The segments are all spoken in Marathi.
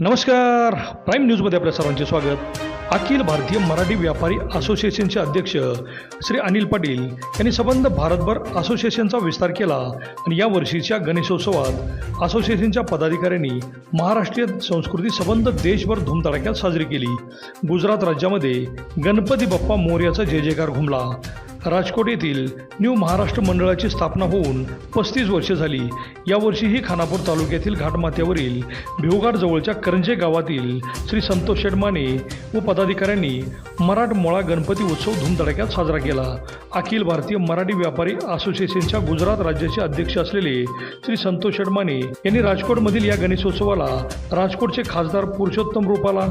नमस्कार. प्राईम न्यूजमध्ये आपल्या सर्वांचे स्वागत. अखिल भारतीय मराठी व्यापारी असोसिएशनचे अध्यक्ष श्री अनिल पाटील यांनी संबंध भारतभर असोसिएशनचा विस्तार केला आणि या वर्षीच्या गणेशोत्सवात असोसिएशनच्या पदाधिकाऱ्यांनी महाराष्ट्रीय संस्कृती संबंध देशभर धूमधडाक्यात साजरी केली. गुजरात राज्यामध्ये गणपती बाप्पा मोर्याचा जय जयकार घुमला. राजकोट येथील न्यू महाराष्ट्र मंडळाची स्थापना होऊन पस्तीस वर्षे झाली. यावर्षीही खानापूर तालुक्यातील घाटमाथ्यावरील भिवघाट जवळच्या करंजे गावातील श्री संतोष शेडमाने व पदाधिकाऱ्यांनी मराठमोळा गणपती उत्सव धूमधडाक्यात साजरा केला. अखिल भारतीय मराठी व्यापारी असोसिएशनच्या गुजरात राज्याचे अध्यक्ष असलेले श्री संतोष शेडमाने यांनी राजकोटमधील या गणेशोत्सवाला राजकोटचे खासदार पुरुषोत्तम रुपाला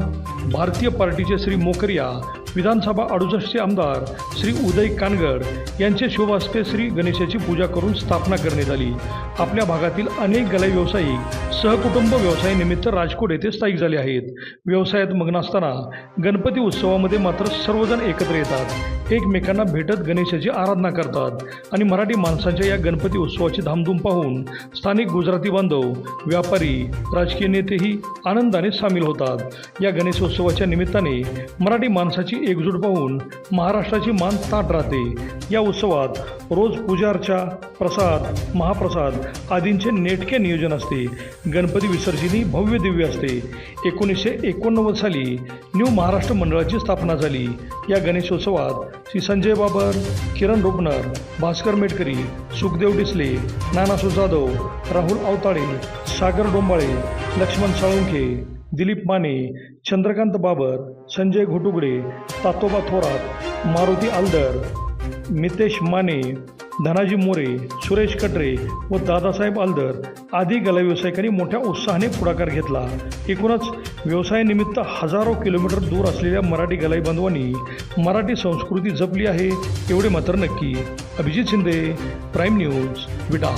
भारतीय पार्टीचे श्री मोकरिया विधानसभा अडुसष्टचे आमदार श्री उदय कानगड यांचे शुभ हस्ते श्री गणेशाची पूजा करून स्थापना करण्यात आली. आपल्या भागातील अनेक गलाई व्यावसायिक सहकुटुंब व्यवसायानिमित्त राजकोट येथे स्थायिक झाले आहेत. व्यवसायात मग्न असताना गणपती उत्सवामध्ये मात्र सर्वजण एकत्र येतात. एकमेकांना भेटत गणेशाची आराधना करतात. आणि मराठी माणसांच्या या गणपती उत्सवाची धामधूम पाहून स्थानिक गुजराती बांधव व्यापारी राजकीय नेतेही आनंदाने सामील होतात. या गणेशोत्सवाच्या निमित्ताने मराठी माणसाची एकजूट पाहून महाराष्ट्राची मान ताट राहते. या उत्सवात रोज पूजार्चा प्रसाद महाप्रसाद आदींचे नेटके नियोजन असते. गणपती विसर्जनी भव्य दिव्य असते. एकोणीसशे एकोणनव्वद साली न्यू महाराष्ट्र मंडळाची स्थापना झाली. या गणेशोत्सवात श्री संजय बाबर किरण रुपनर भास्कर मेटकरी सुखदेव डिसले नानासू जाधव राहुल अवताळे सागर डोंबाळे लक्ष्मण साळुंखे दिलीप माने चंद्रकांत बाबर संजय घोटुगडे तातोबा थोरात मारुती आलदर मितेश माने धनाजी मोरे सुरेश कटरे व दादासाहेब आलदर आदी गला व्यावसायिकांनी मोठ्या उत्साहाने पुढाकार घेतला. एकूणच व्यवसायानिमित्त हजारो किलोमीटर दूर असलेल्या मराठी गलाई बांधवांनी मराठी संस्कृती जपली आहे एवढे मात्र नक्की. Abhijit Shinde Prime News Vita.